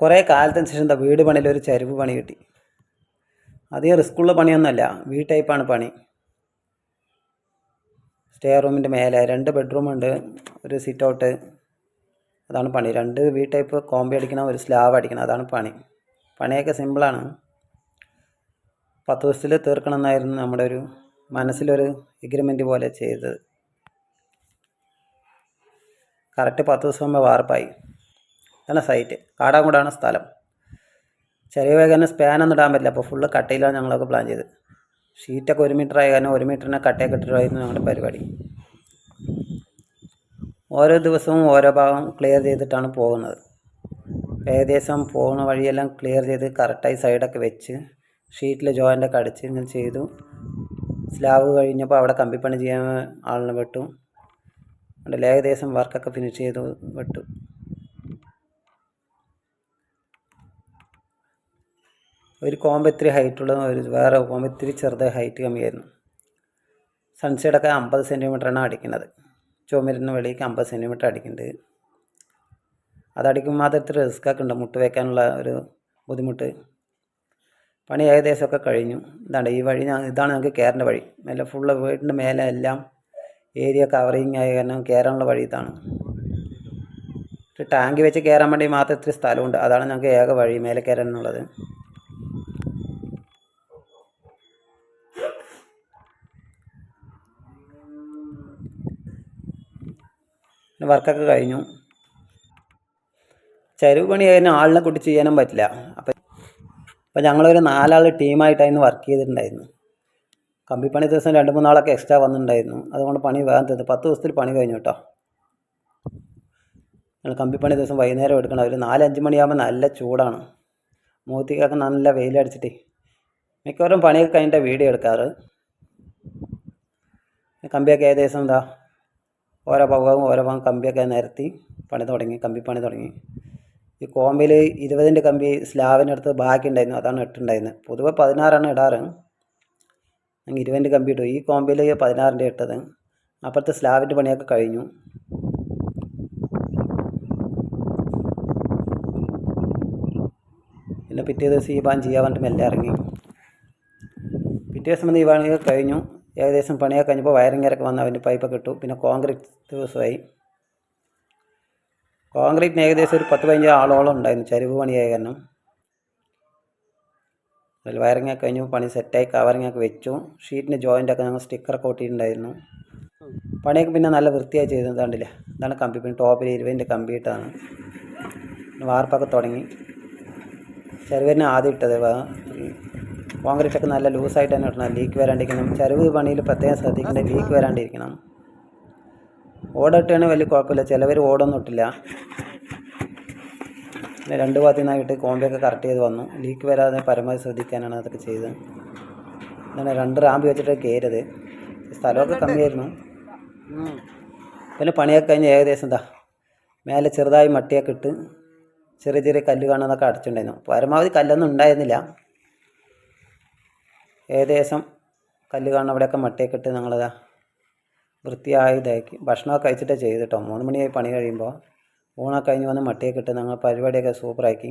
കുറേ കാലത്തിന് ശേഷം എന്താ വീട് പണിയിൽ ഒരു ചരിവ് പണി കിട്ടി. അധികം റിസ്ക്കുള്ള പണിയൊന്നുമല്ല വി ടൈപ്പാണ് പണി. സ്റ്റേ റൂമിന്റെ മേലെ രണ്ട് ബെഡ്റൂമുണ്ട് ഒരു സിറ്റ് ഔട്ട് അതാണ് പണി. രണ്ട് വി ടൈപ്പ് കോമ്പി അടിക്കണം ഒരു സ്ലാബ് അടിക്കണം അതാണ് പണി. പണിയൊക്കെ സിമ്പിളാണ് പത്ത് ദിവസത്തിൽ തീർക്കണം എന്നായിരുന്നു നമ്മുടെ ഒരു മനസ്സിലൊരു എഗ്രിമെന്റ് പോലെ ചെയ്തത്. കറക്റ്റ് പത്ത് ദിവസം മുമ്പ് വാർപ്പായി ഇതാണ് സൈറ്റ് കാടാങ്കൂടാണ് സ്ഥലം. ചെറിയ വേഗം സ്പാനൊന്നും ഇടാൻ പറ്റില്ല. അപ്പോൾ ഫുള്ള് കട്ടയിലാണ് ഞങ്ങളൊക്കെ പ്ലാൻ ചെയ്ത് ഷീറ്റൊക്കെ ഒരു മീറ്റർ ആയ കാരണം ഒരു മീറ്ററിനെ കട്ടയൊക്കെ ഇട്ടിട്ടായിരുന്നു ഞങ്ങളുടെ പരിപാടി. ഓരോ ദിവസവും ഓരോ ഭാഗം ക്ലിയർ ചെയ്തിട്ടാണ് പോകുന്നത്. ഏകദേശം പോകുന്ന വഴിയെല്ലാം ക്ലിയർ ചെയ്ത് കറക്റ്റായി സൈഡൊക്കെ വെച്ച് ഷീറ്റിൽ ജോയിന്റൊക്കെ അടിച്ച് ഇങ്ങനെ ചെയ്തു. സ്ലാബ് കഴിഞ്ഞപ്പോൾ അവിടെ കമ്പിപ്പണി ചെയ്യാൻ ആളിനെ വിട്ടു. അതിൽ ഏകദേശം വർക്കൊക്കെ ഫിനിഷ് ചെയ്തു വിട്ടു. ഒരു കോമ്പ് ഇത്തിരി ഉള്ളത് ഒരു വേറെ കോമ്പ് ഇത്തിരി ചെറുത് ഹൈറ്റ് കമ്മിയായിരുന്നു. സൺസൈഡൊക്കെ അമ്പത് സെന്റിമീറ്ററാണ് അടിക്കുന്നത്. ചുമരിന് വെളിക്ക് അമ്പത് സെന്റിമീറ്റർ അടിക്കുന്നുണ്ട്. അതടിക്കുമ്പോൾ അത് റിസ്ക്കൊക്കെ ഉണ്ട്. മുട്ട് വയ്ക്കാനുള്ള ഒരു ബുദ്ധിമുട്ട്. പണി ഏകദേശമൊക്കെ കഴിഞ്ഞു. ഇതാണ് ഈ വഴി ഞാൻ ഇതാണ് ഞങ്ങൾക്ക് കയറേണ്ട വഴി. മേലെ ഫുള്ള് വീടിന്റെ മേലെ എല്ലാം ഏരിയ കവറിങ് ആയ കാരണം കയറാനുള്ള വഴി ഇതാണ്. ഒരു ടാങ്ക് വെച്ച് കയറാൻ വേണ്ടി മാത്രം ഇത്തിരി സ്ഥലമുണ്ട്. അതാണ് ഞങ്ങൾക്ക് ഏക വഴി മേലെ കയറാൻ പിന്നെ വർക്കൊക്കെ കഴിഞ്ഞു. ചരിവ് പണി കഴിഞ്ഞാൽ ആളിനെ കൂട്ടി ചെയ്യാനും പറ്റില്ല. അപ്പം അപ്പം ഞങ്ങളൊരു നാലാൾ ടീമായിട്ടായിരുന്നു വർക്ക് ചെയ്തിട്ടുണ്ടായിരുന്നു. കമ്പിപ്പണി ദിവസം രണ്ട് മൂന്നാളൊക്കെ എക്സ്ട്രാ വന്നിട്ടുണ്ടായിരുന്നു. അതുകൊണ്ട് പണി വേഗം തീർന്നു. പത്ത് ദിവസത്തിൽ പണി കഴിഞ്ഞു കേട്ടോ ഞങ്ങൾ കമ്പിപ്പണി ദിവസം വൈകുന്നേരം എടുക്കണം. ഒരു നാലഞ്ച് മണിയാകുമ്പോൾ നല്ല ചൂടാണ്. മൂത്തിക്കൊക്കെ നല്ല വെയിലടിച്ചിട്ട്. മിക്കവാറും പണിയൊക്കെ കഴിഞ്ഞിട്ട് വീഡിയോ എടുക്കാറ്. കമ്പിയൊക്കെ ഏകദേശം എന്താ ഓരോ ഭാഗവും ഓരോ ഭാഗം കമ്പിയൊക്കെ നിരത്തി പണി തുടങ്ങി കമ്പി പണി തുടങ്ങി. ഈ കോമ്പിൽ ഇരുപതിന്റെ കമ്പി സ്ലാബിന്റെ അടുത്ത് ബാക്കി ഉണ്ടായിരുന്നു അതാണ് ഇട്ടുണ്ടായിരുന്നത് പൊതുവെ പതിനാറാണ് ഇടാറ്. ഞങ്ങൾ ഇരുപതിന്റെ കമ്പി ഇട്ടു. ഈ കോമ്പിൽ പതിനാറിന്റെ ഇട്ടത്. അപ്പുറത്തെ സ്ലാബിന്റെ പണിയൊക്കെ കഴിഞ്ഞു. പിന്നെ പിറ്റേ ദിവസം ഈ ബാൻ ചെയ്യാൻ വേണ്ടി മെല്ലെ ഇറങ്ങി. പിറ്റേ ദിവസം ഈ പണിയൊക്കെ കഴിഞ്ഞു. ഏകദേശം പണിയൊക്കെ കഴിഞ്ഞപ്പോൾ വയറിങ്ങരൊക്കെ വന്ന് അവന്റെ പൈപ്പൊക്കെ ഇട്ടു. പിന്നെ കോൺക്രീറ്റ് ദിവസമായി. കോൺക്രീറ്റിന് ഏകദേശം ഒരു പത്ത് പതിനഞ്ച് ആളോളം ഉണ്ടായിരുന്നു. ചരിവ് പണിയായ കാരണം അതിൽ വയറിങ് ഒക്കെ കഴിഞ്ഞു. പണി സെറ്റായി. കവറിങ് ഒക്കെ വെച്ചു. ഷീറ്റിന് ജോയിന്റൊക്കെ ഞങ്ങൾ സ്റ്റിക്കറൊക്കെ ഒട്ടിയിട്ടുണ്ടായിരുന്നു. പണിയൊക്കെ പിന്നെ നല്ല വൃത്തിയായി ചെയ്തത് കണ്ടില്ല? ഇതാണ് കമ്പി. പിന്നെ ടോപ്പിൽ ഇരുപതിന്റെ കമ്പി ഇട്ടാണ് വാർപ്പൊക്കെ തുടങ്ങി. ചെറുവരിന് ആദ്യം ഇട്ടത് കോൺക്രീറ്റ് ഒക്കെ നല്ല ലൂസായിട്ട് തന്നെ ഇടണം. ലീക്ക് വരാണ്ടിരിക്കണം. ചരിവ് പണിയിൽ പ്രത്യേകം ശ്രദ്ധിക്കേണ്ട ലീക്ക് വരാണ്ടിരിക്കണം. ഓടിട്ടാണ് വലിയ കുഴപ്പമില്ല. ചിലവർ ഓടൊന്നും ഇട്ടില്ല. പിന്നെ രണ്ട് ഭാഗത്തു നിന്നായിട്ട് കോമ്പിയൊക്കെ കറക്റ്റ് ചെയ്ത് വന്നു. ലീക്ക് വരാതെ പരമാവധി ശ്രദ്ധിക്കാനാണ് അതൊക്കെ ചെയ്തത്. അങ്ങനെ രണ്ട് റാമ്പ് വെച്ചിട്ട് കയറിയത് സ്ഥലമൊക്കെ കമ്മിയായിരുന്നു. പിന്നെ പണിയൊക്കെ കഴിഞ്ഞ് ഏകദേശം എന്താ മേലെ ചെറുതായി മട്ടിയൊക്കെ ഇട്ട് ചെറിയ ചെറിയ കല്ല് കാണാനൊക്കെ അടച്ചിട്ടുണ്ടായിരുന്നു. പരമാവധി കല്ലൊന്നും ഉണ്ടായിരുന്നില്ല. ഏകദേശം കല്ല് കാണുന്ന അവിടെയൊക്കെ മട്ടയൊക്കെ ഇട്ട് ഞങ്ങളതാ വൃത്തിയായി ഇതാക്കി. ഭക്ഷണമൊക്കെ കഴിച്ചിട്ടേ ചെയ്ത് കേട്ടോ മൂന്ന് മണിയായി പണി കഴിയുമ്പോൾ ഊണൊക്കെ കഴിഞ്ഞ് വന്ന് മട്ടിയൊക്കെ ഇട്ട് ഞങ്ങൾ പരിപാടിയൊക്കെ സൂപ്പറാക്കി